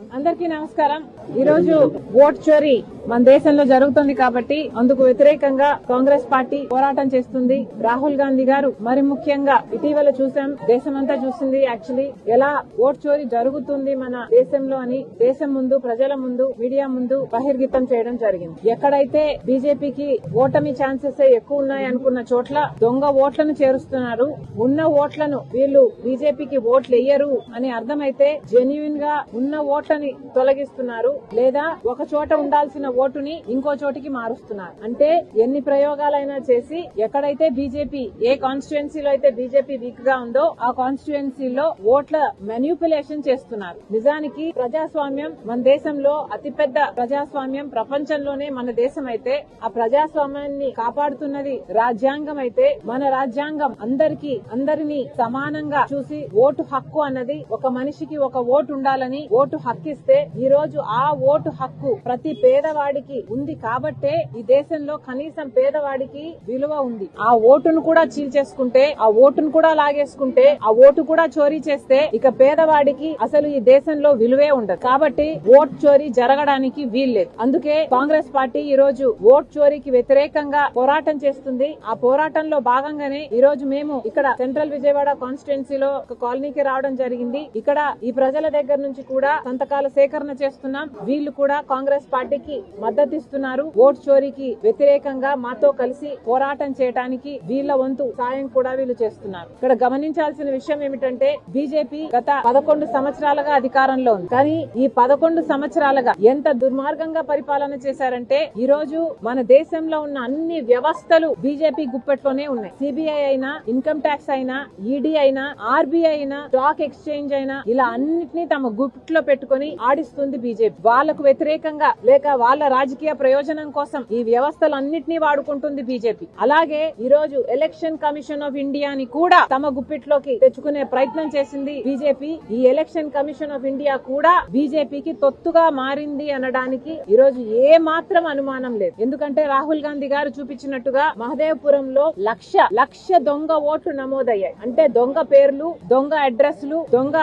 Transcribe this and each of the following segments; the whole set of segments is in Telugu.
అందరికీ నమస్కారం. ఈరోజు ఓట్ చోరీ మన దేశంలో జరుగుతుంది కాబట్టి అందుకు వ్యతిరేకంగా కాంగ్రెస్ పార్టీ పోరాటం చేస్తుంది. రాహుల్ గాంధీ గారు మరి ముఖ్యంగా ఇటీవల చూసాం. దేశమంతా చూసింది యాక్చువల్లీ ఎలా ఓట్ చోరీ జరుగుతుంది మన దేశంలో అని దేశం ముందు ప్రజల ముందు మీడియా ముందు బహిర్గతం చేయడం జరిగింది. ఎక్కడైతే బీజేపీకి ఓటమి ఛాన్సెస్ ఎక్కువ ఉన్నాయి అనుకున్న చోట్ల దొంగ ఓట్లను చేరుస్తున్నారు. ఉన్న ఓట్లను వీళ్ళు బీజేపీకి ఓట్లు వేయరు అని అర్థమైతే జెన్యున్గా ఉన్న ఓట్లని తొలగిస్తున్నారు. లేదా ఒక చోట ఉండాల్సిన ఓటుని ఇంకో చోటికి మారుస్తున్నారు. అంటే ఎన్ని ప్రయోగాలైనా చేసి ఎక్కడైతే బీజేపీ ఏ కాన్స్టిట్యుయెన్సీలో అయితే బీజేపీ వీక్గా ఉందో ఆ కాన్స్టిట్యుయెన్సీలో ఓట్ల మెన్యూపులేషన్ చేస్తున్నారు. నిజానికి ప్రజాస్వామ్యం మన దేశంలో అతిపెద్ద ప్రజాస్వామ్యం. ప్రపంచంలోనే మన దేశం అయితే ఆ ప్రజాస్వామ్యాన్ని కాపాడుతున్నది రాజ్యాంగం అయితే. మన రాజ్యాంగం అందరికీ అందరినీ సమానంగా చూసి ఓటు హక్కు అన్నది ఒక మనిషికి ఒక ఓటు ఉండాలని ఓటు హక్కు ఇస్తే ఈ రోజు ఆ ఓటు హక్కు ప్రతి పేదవాడికి ఉంది కాబట్టే ఈ దేశంలో కనీసం పేదవాడికి విలువ ఉంది. ఆ ఓటును కూడా చీల్చేసుకుంటే ఆ ఓటును కూడా లాగేసుకుంటే ఆ ఓటు కూడా చోరీ చేస్తే ఇక పేదవాడికి అసలు ఈ దేశంలో విలువే ఉండదు. కాబట్టి ఓట్ చోరీ జరగడానికి వీల్లేదు. అందుకే కాంగ్రెస్ పార్టీ ఈ రోజు ఓట్ చోరీకి వ్యతిరేకంగా పోరాటం చేస్తుంది. ఆ పోరాటంలో భాగంగానే ఈ రోజు మేము ఇక్కడ సెంట్రల్ విజయవాడ కాన్స్టిట్యున్సీలో ఒక కాలనీకి రావడం జరిగింది. ఇక్కడ ఈ ప్రజల దగ్గర నుంచి కూడా సంతకాల సేకరణ చేస్తున్నాం. వీళ్ళు కూడా కాంగ్రెస్ పార్టీకి మద్దతిస్తున్నారు. ఓట్ చోరీకి వ్యతిరేకంగా మాతో కలిసి పోరాటం చేయడానికి వీళ్ళ వంతు సాయం కూడా వీళ్ళు చేస్తున్నారు. ఇక్కడ గమనించాల్సిన విషయం ఏమిటంటే బీజేపీ గత పదకొండు సంవత్సరాలుగా అధికారంలో ఉంది. కానీ ఈ పదకొండు సంవత్సరాలుగా ఎంత దుర్మార్గంగా పరిపాలన చేశారంటే ఈ రోజు మన దేశంలో ఉన్న అన్ని వ్యవస్థలు బీజేపీ గుప్పెట్లోనే ఉన్నాయి. సిబిఐ అయినా ఇన్కమ్ ట్యాక్స్ అయినా ఈడీ అయినా ఆర్బీఐ అయినా స్టాక్ ఎక్స్చేంజ్ అయినా ఇలా అన్నిటినీ తమ గుట్లో పెట్టుకొని ఆడిస్తుంది బీజేపీ. వాళ్ళకు వ్యతిరేకంగా లేక వాళ్ళ రాజకీయ ప్రయోజనం కోసం ఈ వ్యవస్థలన్నింటినీ వాడుకుంటుంది బీజేపీ. అలాగే ఈ రోజు ఎలక్షన్ కమిషన్ ఆఫ్ ఇండియాని కూడా తమ గుప్పిట్లోకి తెచ్చుకునే ప్రయత్నం చేసింది బీజేపీ. ఈ ఎలక్షన్ కమిషన్ ఆఫ్ ఇండియా కూడా బీజేపీకి తొత్తుగా మారింది అనడానికి ఈ రోజు ఏ మాత్రం అనుమానం లేదు. ఎందుకంటే రాహుల్ గాంధీ గారు చూపించినట్టుగా మహదేవ్పురంలో లక్ష లక్ష దొంగ ఓట్లు నమోదయ్యాయి. అంటే దొంగ పేర్లు దొంగ అడ్రస్లు దొంగ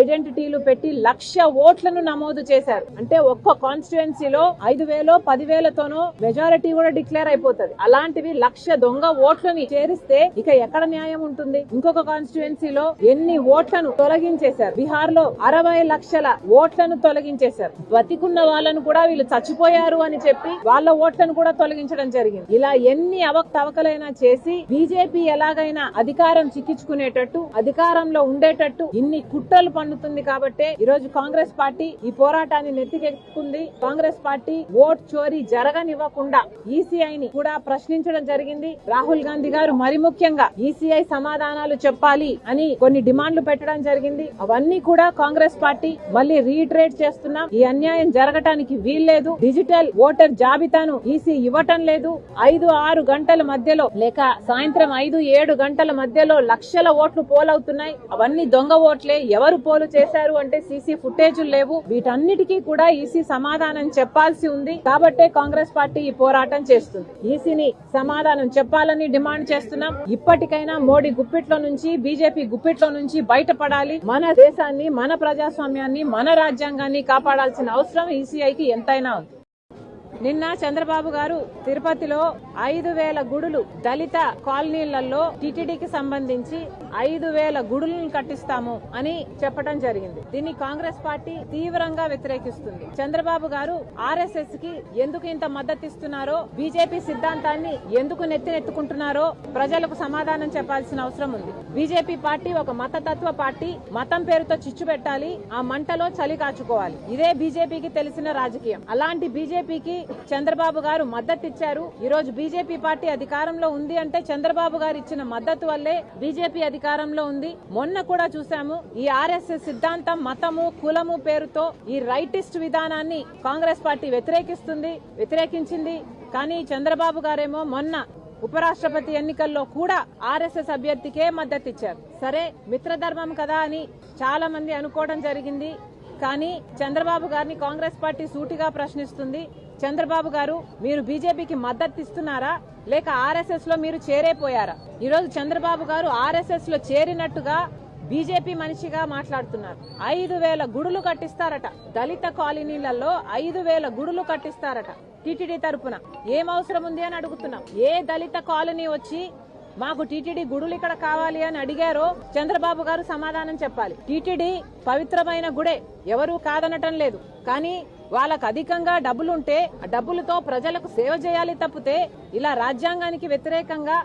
ఐడెంటిటీలు పెట్టి లక్ష ఓట్లను నమోదు చేశారు. అంటే ఒక్క కాన్స్టిట్యుయెన్సీలో ఐదు వేలో పదివేలతోనో మెజారిటీ కూడా డిక్లేర్ అయిపోతుంది. అలాంటివి లక్ష దొంగ ఓట్లని చేరిస్తే ఇక ఎక్కడ న్యాయం ఉంటుంది? ఇంకొక కాన్స్టిట్యుయెన్సీలో ఎన్ని ఓట్లను తొలగించేశారు? బీహార్లో అరవై లక్షల ఓట్లను తొలగించేశారు. బతికున్న వాళ్ళను కూడా వీళ్ళు చచ్చిపోయారు అని చెప్పి వాళ్ళ ఓట్లను కూడా తొలగించడం జరిగింది. ఇలా ఎన్ని అవకతవకలైనా చేసి బీజేపీ ఎలాగైనా అధికారం చిక్కించుకునేటట్టు అధికారంలో ఉండేటట్టు ఇన్ని కుట్రలు పండుతుంది కాబట్టి ఈ రోజు కాంగ్రెస్ పార్టీ ఈ పోరాటాన్ని నెత్తికెక్కుంది. కాంగ్రెస్ పార్టీ ఓట్ చోరీ జరగనివ్వకుండా ఈసీఐని కూడా ప్రశ్నించడం జరిగింది. రాహుల్ గాంధీ గారు మరి ముఖ్యంగా ఈసీఐ సమాధానాలు చెప్పాలి అని కొన్ని డిమాండ్లు పెట్టడం జరిగింది. అవన్నీ కూడా కాంగ్రెస్ పార్టీ మళ్ళీ రీట్రేట్ చేస్తున్నాం. ఈ అన్యాయం జరగటానికి వీల్లేదు. డిజిటల్ ఓటర్ జాబితాను ఈసీ ఇవ్వటం లేదు. ఐదు ఆరు గంటల మధ్యలో లేక సాయంత్రం ఐదు ఏడు గంటల మధ్యలో లక్షల ఓట్లు పోలవుతున్నాయి. అవన్నీ దొంగ ఓట్లే. ఎవరు పోలు చేశారు అంటే సీసీ ఫుటేజులు లేవు. వీటన్నిటికీ కూడా ఈసీ సమాధానం చెప్పాల్సి ఉంది. కాబట్టే కాంగ్రెస్ పార్టీ ఈ పోరాటం చేస్తుంది. ఈసీని సమాధానం చెప్పాలని డిమాండ్ చేస్తున్నాం. ఇప్పటికైనా మోడీ గుప్పిట్లో నుంచి బీజేపీ గుప్పిట్లో నుంచి బయటపడాలి. మన దేశాన్ని మన ప్రజాస్వామ్యాన్ని మన రాజ్యాంగాన్ని కాపాడాల్సిన అవసరం ఈసీఐకి ఎంతైనా ఉంది. నిన్న చంద్రబాబు గారు తిరుపతిలో ఐదు వేల గుడులు దళిత కాలనీలలో టిటిడికి సంబంధించి ఐదు వేల గుడులను కట్టిస్తాము అని చెప్పడం జరిగింది. దీన్ని కాంగ్రెస్ పార్టీ తీవ్రంగా వ్యతిరేకిస్తుంది. చంద్రబాబు గారు ఆర్ఎస్ఎస్కి ఎందుకు ఇంత మద్దతు ఇస్తున్నారో బీజేపీ సిద్ధాంతాన్ని ఎందుకు నెత్తినెత్తుకుంటున్నారో ప్రజలకు సమాధానం చెప్పాల్సిన అవసరం ఉంది. బీజేపీ పార్టీ ఒక మతతత్వ పార్టీ మతం పేరుతో చిచ్చు పెట్టాలి ఆ మంటలో చలి కాచుకోవాలి. ఇదే బీజేపీకి తెలిసిన రాజకీయం. అలాంటి బీజేపీకి చంద్రబాబు గారు మద్దతు ఇచ్చారు. ఈ రోజు బీజేపీ పార్టీ అధికారంలో ఉంది అంటే చంద్రబాబు గారు ఇచ్చిన మద్దతు వల్లే బీజేపీ అధికారంలో ఉంది. మొన్న కూడా చూసాము ఈ ఆర్ఎస్ఎస్ సిద్ధాంతం మతము కులము పేరుతో ఈ రైటిస్ట్ విధానాన్ని కాంగ్రెస్ పార్టీ వ్యతిరేకిస్తుంది వ్యతిరేకించింది. కానీ చంద్రబాబు గారేమో మొన్న ఉపరాష్ట్రపతి ఎన్నికల్లో కూడా ఆర్ఎస్ఎస్ అభ్యర్థికే మద్దతు ఇచ్చారు. సరే మిత్రధర్మం కదా అని చాలా మంది అనుకోవడం జరిగింది. కానీ చంద్రబాబు గారిని కాంగ్రెస్ పార్టీ సూటిగా ప్రశ్నిస్తుంది. చంద్రబాబు గారు మీరు బీజేపీకి మద్దతు ఇస్తున్నారా? లేక ఆర్ఎస్ఎస్లో మీరు చేరేపోయారా? ఈరోజు చంద్రబాబు గారు ఆర్ఎస్ఎస్లో చేరినట్టుగా బీజేపీ మనిషిగా మాట్లాడుతున్నారు. ఐదు వేల గుడులు కట్టిస్తారట. దళిత కాలనీలలో ఐదు వేల గుడులు కట్టిస్తారట టీటీడీ తరపున. ఏం అవసరం ఉంది అని అడుగుతున్నాం. ఏ దళిత కాలనీ వచ్చి మాకు టీటీడీ గుడులు ఇక్కడ కావాలి అని అడిగారు చంద్రబాబు గారు సమాధానం చెప్పాలి. టీటీడీ పవిత్రమైన గుడే ఎవరూ కాదనటం లేదు. కానీ వాళ్ళకు అధికంగా డబ్బులుంటే ఆ డబ్బులతో ప్రజలకు సేవ చేయాలి తప్పితే ఇలా రాజ్యాంగానికి వ్యతిరేకంగా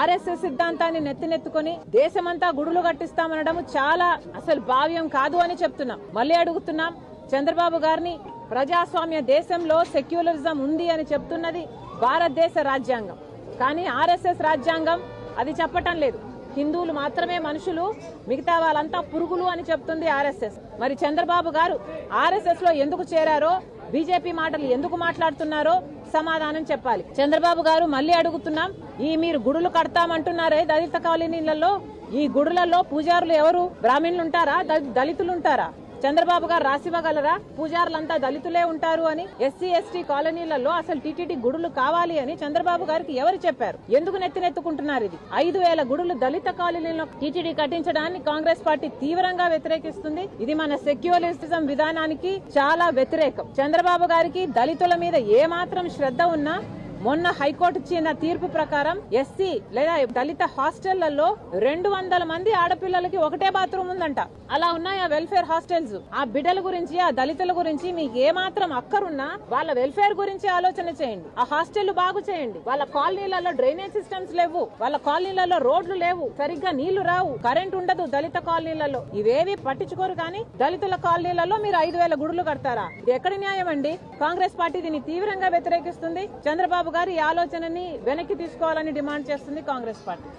ఆర్ఎస్ఎస్ సిద్ధాంతాన్ని నెత్తినెత్తుకొని దేశమంతా గుడులు కట్టిస్తామనడం చాలా అసలు భావ్యం కాదు అని చెప్తున్నాం. మళ్ళీ అడుగుతున్నాం చంద్రబాబు గారిని ప్రజాస్వామ్య దేశంలో సెక్యులరిజం ఉంది అని చెప్తున్నది భారతదేశ రాజ్యాంగం. కానీ ఆర్ఎస్ఎస్ రాజ్యాంగం అది చెప్పటం లేదు. హిందువులు మాత్రమే మనుషులు మిగతా వాళ్ళంతా పురుగులు అని చెప్తుంది ఆర్ఎస్ఎస్. మరి చంద్రబాబు గారు ఆర్ఎస్ఎస్లో ఎందుకు చేరారో బీజేపీ మాటలు ఎందుకు మాట్లాడుతున్నారో సమాధానం చెప్పాలి. చంద్రబాబు గారు మళ్ళీ అడుగుతున్నాం ఈ మీరు గుడులు కడతామంటున్నారే దళిత కాలనీలలో? ఈ గుడులలో పూజారులు ఎవరు? బ్రాహ్మణులు ఉంటారా? దళితులు ఉంటారా? చంద్రబాబు గారు రాసివ్వగలరా పూజారులంతా దళితులే ఉంటారు అని ఎస్సీ ఎస్టీ కాలనీలలో అసలు టీటీడీ గుడులు కావాలి అని చంద్రబాబు గారికి ఎవరు చెప్పారు? ఎందుకు నెత్తినెత్తుకుంటున్నారు ఇది? ఐదు వేల గుడులు దళిత కాలనీలో టీటీడీ కట్టించడాన్ని కాంగ్రెస్ పార్టీ తీవ్రంగా వ్యతిరేకిస్తుంది. ఇది మన సెక్యులరిజం విధానానికి చాలా వ్యతిరేకం. చంద్రబాబు గారికి దళితుల మీద ఏ మాత్రం శ్రద్ధ ఉన్నా మొన్న హైకోర్టు ఇచ్చిన తీర్పు ప్రకారం ఎస్సీ లేదా దళిత హాస్టళ్ళలో రెండు వందల మంది ఆడపిల్లలకి ఒకటే బాత్రూమ్ ఉందంట. అలా ఉన్నాయి ఆ వెల్ఫేర్ హాస్టల్స్? ఆ బిడ్డల గురించి ఆ దళితుల గురించి మీకు ఏ మాత్రం అక్కరున్నా వాళ్ళ వెల్ఫేర్ గురించి ఆలోచన చేయండి. ఆ హాస్టల్ బాగు చేయండి. వాళ్ళ కాలనీలలో డ్రైనేజ్ సిస్టమ్స్ లేవు. వాళ్ళ కాలనీలలో రోడ్లు లేవు. సరిగ్గా నీళ్ళు రావు. కరెంట్ ఉండదు దళిత కాలనీలలో. ఇవేవి పట్టించుకోరు కానీ దళితుల కాలనీలలో మీరు ఐదు వేల గుడులు కడతారా? ఇది ఎక్కడ న్యాయం అండి కాంగ్రెస్ పార్టీ దీన్ని తీవ్రంగా వ్యతిరేకిస్తుంది. చంద్రబాబు గారి ఆలోచనని వెనక్కి తీసుకోవాలని డిమాండ్ చేస్తుంది కాంగ్రెస్ పార్టీ.